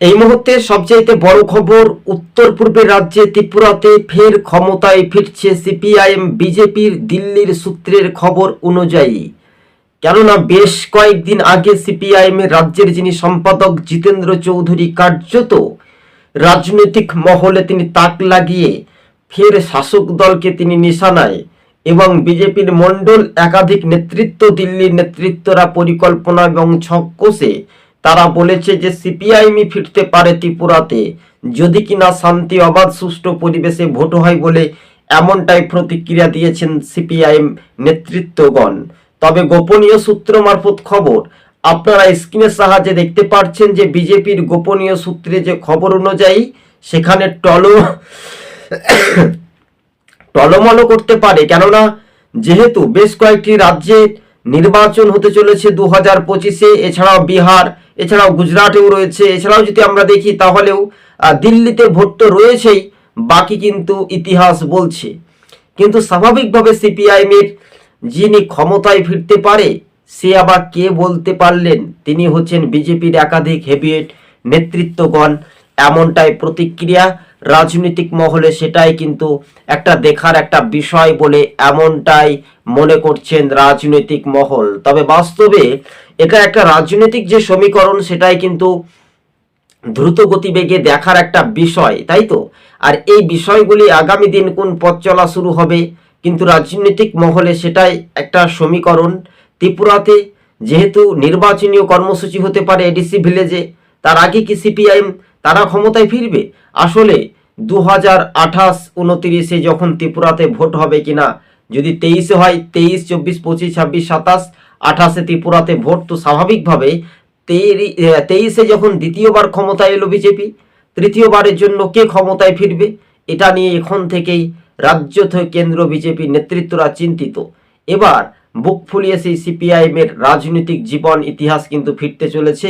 এই মুহূর্তে সবচাইতে বড় খবর, উত্তর পূর্বের রাজ্যে ত্রিপুরাতে ফের ক্ষমতায় ফিরছে সিপিআইএম, বিজেপির দিল্লির সূত্রের খবর অনুযায়ী। কেননা বেশ কয়েকদিন আগে সিপিআইএম এর রাজ্যের যিনি সম্পাদক জিতেন্দ্র চৌধুরী কার্যত রাজনৈতিক মহলে তিনি তাক লাগিয়ে ফের শাসক দলকে তিনি নিশানায় এবং বিজেপির মণ্ডল একাধিক নেতৃত্ব দিল্লির নেতৃত্বরা পরিকল্পনা এবং ছক কষে তারা বলেছে যে সিপিআইএমই ফিরতে পারে ত্রিপুরাতে। যদি কিনা শান্তি, অবাধ, সুষ্ঠু পরিবেশে ভোট হয় বলে এমনটাই প্রতিক্রিয়া দিয়েছেন সিপিআইএম নেতৃত্বগণ। তবে গোপনীয় সূত্র মারফত খবর, আপনারা স্ক্রিনের সাহায্যে দেখতে পাচ্ছেন যে বিজেপির গোপনীয় সূত্রে যে খবর অনুযায়ী সেখানে টল টলমল করতে পারে। কেননা যেহেতু বেশ কয়েকটি রাজ্যে নির্বাচন হতে চলেছে দু হাজার পঁচিশে, এছাড়াও বিহার এছাড়াও গুজরাটেও রয়েছে। এছাড়াও যদি আমরা দেখি, তাহলেও দিল্লিতে ভোট তো রয়েছেই, বাকি কিন্তু ইতিহাস বলছে। কিন্তু স্বাভাবিকভাবে সিপিআইএম এর যিনি ক্ষমতায় ফিরতে পারে, সে আবার কে বলতে পারলেন? তিনি হচ্ছেন বিজেপির একাধিক হেভিয়েট নেতৃত্বগণ। এমনটাই প্রতিক্রিয়া রাজনৈতিক মহলে সেটাই কিন্তু একটা দেখার একটা বিষয় বলে এমনটাই মনে করছেন রাজনৈতিক মহল। তবে বাস্তবে এটা একটা রাজনৈতিক যে সমীকরণ, সেটাই কিন্তু দ্রুত গতিবেগে দেখার একটা বিষয়, তাই তো? আর এই বিষয়গুলি আগামী দিন কোন পথ চলা শুরু হবে, কিন্তু রাজনৈতিক মহলে সেটাই একটা সমীকরণ। ত্রিপুরাতে যেহেতু নির্বাচনীয় কর্মসূচি হতে পারে এডিসি ভিলেজে, তার আগে কি সিপিআইএম, তারা ক্ষমতায় ফিরবে? আসলে দু হাজার আঠাশ উনতিরিশে যখন ত্রিপুরাতে ভোট হবে কিনা, যদি তেইশে হয় তেইশ, চব্বিশ, পঁচিশ, ছাব্বিশ, সাতাশ, আঠাশে ত্রিপুরাতে ভোট, তো স্বাভাবিকভাবে তেইশে যখন দ্বিতীয়বার ক্ষমতায় এলো বিজেপি, তৃতীয়বারের জন্য কে ক্ষমতায় ফিরবে, এটা নিয়ে এখন থেকেই রাজ্য থেকে কেন্দ্র বিজেপি নেতৃত্বরা চিন্তিত। এবার বুক ফুলিয়ে সেই সিপিআইএম এর রাজনৈতিক জীবন, ইতিহাস কিন্তু ফিরতে চলেছে।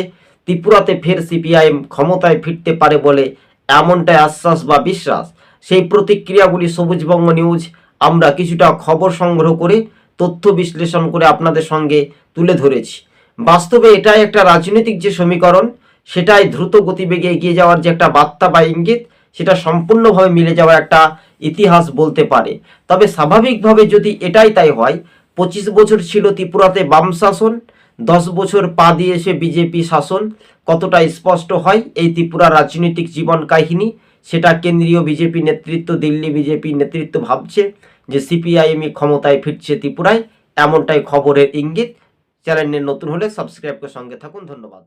ত্রিপুরাতে ফের সিপিআইএম ক্ষমতায় ফিরতে পারে বলে এমনটাই আশ্বাস বা বিশ্বাস। সেই প্রতিক্রিয়াগুলি সবুজবঙ্গ নিউজ আমরা কিছুটা খবর সংগ্রহ করে, তথ্য বিশ্লেষণ করে আপনাদের সঙ্গে তুলে ধরেছি। বাস্তবে এটাই একটা রাজনৈতিক যে সমীকরণ, সেটাই দ্রুত গতিবেগে এগিয়ে যাওয়ার যে একটা বার্তা বা ইঙ্গিত, সেটা সম্পূর্ণভাবে মিলে যাওয়ার একটা ইতিহাস বলতে পারে। তবে স্বাভাবিকভাবে যদি এটাই তাই হয়, পঁচিশ বছর ছিল ত্রিপুরাতে বাম শাসন দশ বছর পা দিয়েছে বিজেপি শাসন কতটা স্পষ্ট হয় এই ত্রিপুরা রাজনৈতিক জীবন কাহিনী? সেটা কেন্দ্রীয় বিজেপি নেতৃত্ব, দিল্লি বিজেপি নেতৃত্ব ভাবছে যে সিপিআইএমই ক্ষমতায় ফিরছে ত্রিপুরায়। এমনটাই খবরের ইঙ্গিত। চ্যানেলের নতুন হলে সাবস্ক্রাইব করে সঙ্গে থাকুন। ধন্যবাদ।